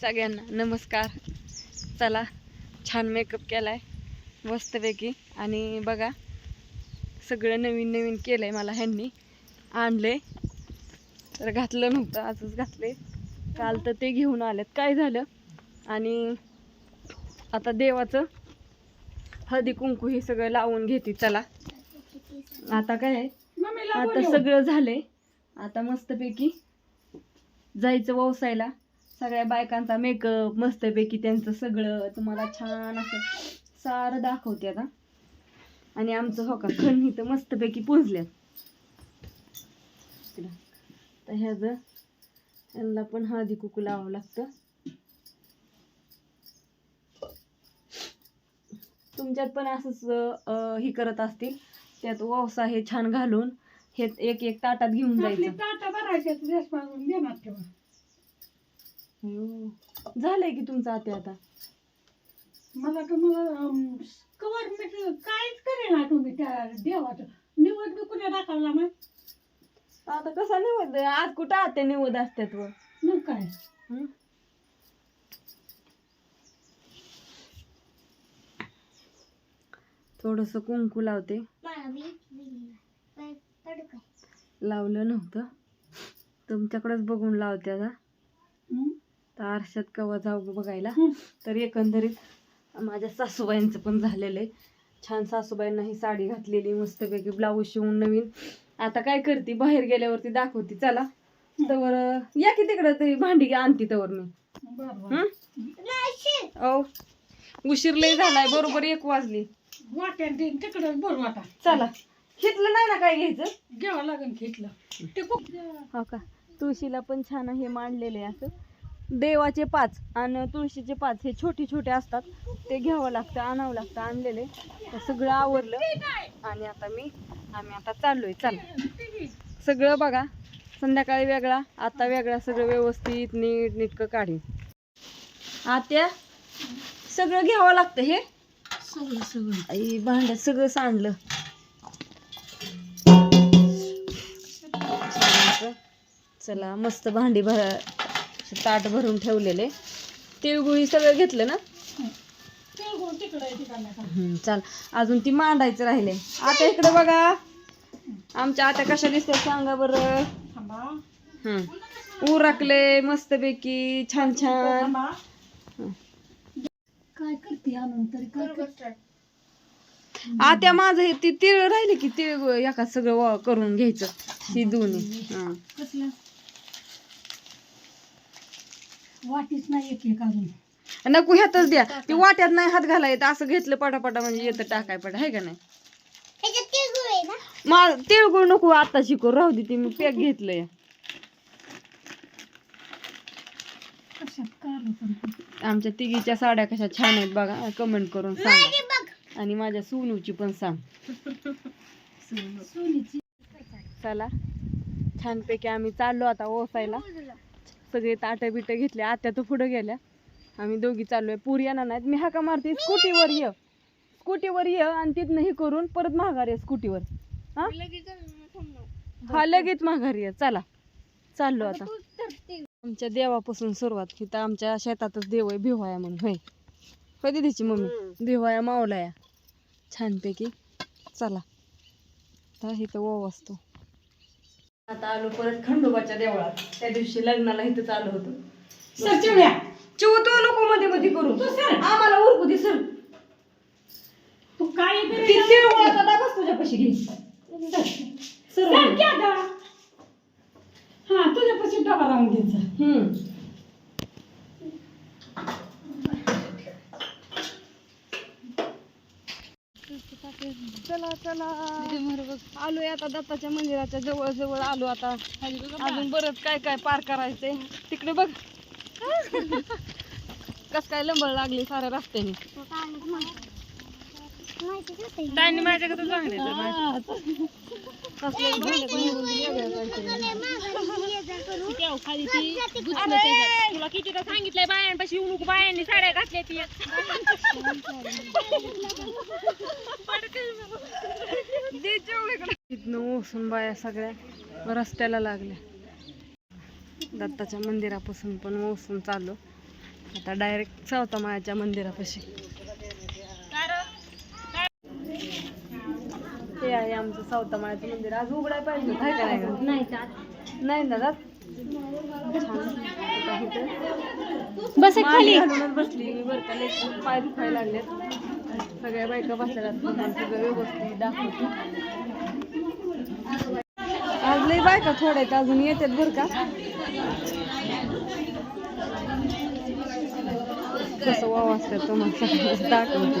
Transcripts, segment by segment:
सगळ्यांना नमस्कार. चला छान मेकअप केलाय. मस्तपैकी. आणि बघा सगळं नवीन नवीन केलंय मला ह्यांनी. आणले तर घातलं नव्हतं आजच घातले काल तर ते घेऊन आलेत. काय झालं? आणि आता देवाचं हळदी कुंकू हे सगळं लावून घेते. चला. आता काय आहे? आता सगळं झालंय. आता मस्तपैकी जायचं व्यवसायला सगळ्या बायकांचा मेकअप मस्तपैकी त्यांचं सगळं. तुम्हाला छान असं सारं दाखवते आता. आणि आमचं हो का खण इथं मस्तपैकी पुजल्यात तर ह्याचं यांना पण हळदी कुकू लावावं लागतं. तुमच्यात पण असंच हे करत असतील. त्यात ववसा हे छान घालून हे एक एक ताटात घेऊन जायचं. झालंय की तुमचं आता आता? मला तर मला कवर मी काहीच करेना तुम्ही त्या देवाचं. निवड बी कुठे दाखवला मग? आता कसा निवद आज कुठं आत्या निवद असतात व? मग काय? हं? थोडस कुंकू लावते. लावलं नव्हतं. तुमच्याकडेच बघून लावते आता. हं? तर आरशात कवा जाऊ बघायला. तर एकंदरीत माझ्या सासूबाईंचं पण झालेलं आहे. छान सासूबाईंना ही साडी घातलेली मस्तपैकी ब्लाऊज शिवून नवीन. आता काय करते? बाहेर गेल्यावरती दाखवते. चला. तवर या की तिकडं तरी भांडी आणते तवर मी? ओ उशीर लय झालाय. बरोबर एक वाजली. वाट्यान देईन तिकडं. बरं वाटा. चला. हितलं नाही ना काय घ्यायचं? घ्यावं लागेल घेतलं ते खूप हो का? तुळशीला पण छान हे मांडलेले असं. देवाचे पाच आणि तुळशीचे पाच हे छोटे छोटे असतात. ते घ्यावं लागतं आणावं लागतं आणलेले. सगळं आवरलं. आणि आता मी आम्ही आता चाललोय. चला. सगळं बघा. संध्याकाळी वेगळा आता वेगळा सगळं व्यवस्थित नीट नीटकं काढीन. आत्या सगळं घ्यावं लागतं हे? सगळं सगळं. आई भांड्यात सगळं सांडलं. चला मस्त भांडी भर ताट भरून ठेवलेले. तिळगुळी सगळं घेतलं ना? चाल. अजून ती मांडायचं राहिले. आता इकडे बघा. आमच्या आता कशा दिसतात सांगा बरं. थांबा. हम्म. उरकले मस्तपैकी छान छान. हं. काय करते आणून तरी? काय करते आता माझं हे ती तिळ राहिले की तिळ एका सगळं वा- करून घ्यायचं. ही दोन्ही हं. कसलं वाटीच नाही एक एक अजून. नको ह्यातच द्या. ती वाट्यात नाही हात घाला येत. असं घेतलं पटापटा म्हणजे येतं टाकाय पटा. आहे का नाही? मा तिळगुळ नको आता शिकू. राहू दे ते. मी पॅक घेतलंय. कशात काढलं पण ते. आमच्या तिघीच्या साड्या कशा छान आहेत बघा. कमेंट करून सांगा. आणि माझ्या सोनूची पण सांग. सोनीची. चला. छानपैकी आम्ही चाललो आता ओसायला. सगळे ताटं बिटं घेतले आत्या तर पुढं गेल्या. आम्ही दोघी चाललोय. पुरी येणार नाहीत. मी हाका मारते स्कूटीवर ये. स्कूटीवर ये आणि तिथनं हे करून परत माघार ये स्कूटीवर. हा? हा लगेच माघारी ये. चला. चाललो आता आमच्या देवापासून सुरुवात. इथं आमच्या शेतातच देव आहे भिवाया म्हणून. होय. होय दीदीची मम्मी. भिवाया मावलाया छानपैकी. चला. तर इथं ओव असतो आता आलो परत खंडोबाच्या देवळात. त्या दिवशी लग्नाला इथं चालू होतो. सर चिवड्या चिव तू नको मध्ये मध्ये करू. तू सर. आम्हाला उरकू दे सर. तू काय तुझ्यापाशी घे सर सर हा तुझ्यापाशी डबा लावून घ्यायचा हम्म चला चला आलोय आता दत्ताच्या मंदिराच्या जवळ जवळ आलो आता. अजून बरंच काय काय पार करायचंय. तिकडे बघ. कस काय लंबळ लागली साऱ्या रस्त्याने. त्यांनी माझ्याकडे चांगले तुला कितीदा सांगितलंय बायांपाशी येऊ नको बायांनी साड्या घातल्या ती. ओसून बाया सगळ्या रस्त्याला लागल्या. दत्ताच्या मंदिरापासून पण ओसून चालू आता डायरेक्ट सावतामाळ्याच्या मंदिरापाशी. हे आहे आमचं सावतामाळ्याचं मंदिर. आज उघडाय पाहिजे काय नाही का इथं बस घालूनच बसली. मी बरं का पाय दुखायला लागलेत. सगळ्या बायका बसल्या सगळं व्यवस्थित दाखवतो. आज लई बायका थोड्या आहेत अजून येतात बरं का? कसं वाव असतं तुम्हाला दाखवतो.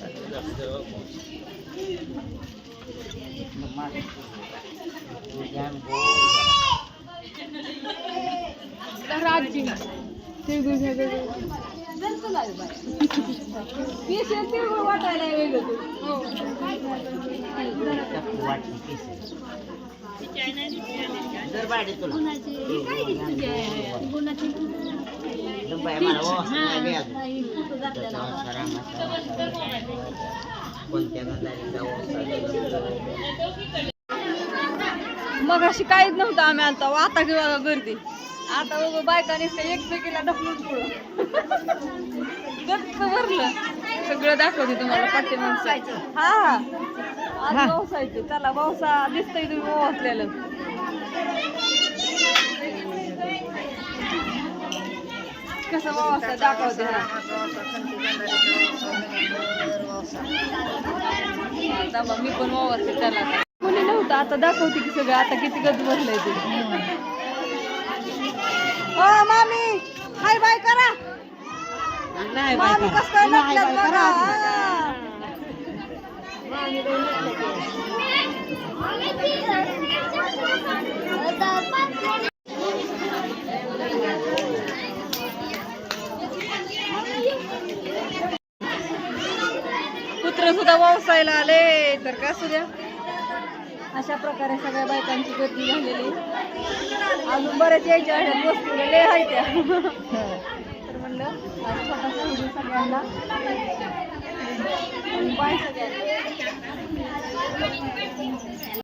सगळं दाखवतो राजी तिळगुळ घ्या तिळगुळ वाटायला वेगळं मग अशी काहीच नव्हतं आम्ही आता. आता किंवा गर्दी. आता बघ बायकाने एकमेकीला ढकलून पुढं गच्च भरलं. सगळं दाखवते तुम्हाला पाठीमागचं. हा हा. आज पावसायचं चला पावसा दिसतंय तुम्ही वाचलेलं कसं वावसा दाखवते हा आता मग मी पण वावरते त्याला कोणी नव्हतं आता दाखवते की सगळं आता किती गज भरलंय ते. ओ मामी हाय बाय करा. मामी कस काय नटल्यात बघा हा. मामी लय नटल्यात. कुत्र सुद्धा वावसायला आले तर का सुद्या अशा प्रकारे सगळ्या बायकांची गर्दी झालेली अजून बऱ्याच यायच्या आहेत वस्तू लय आहे त्या. तर म्हणलं आज छोटासा सगळ्यांना. Bye again.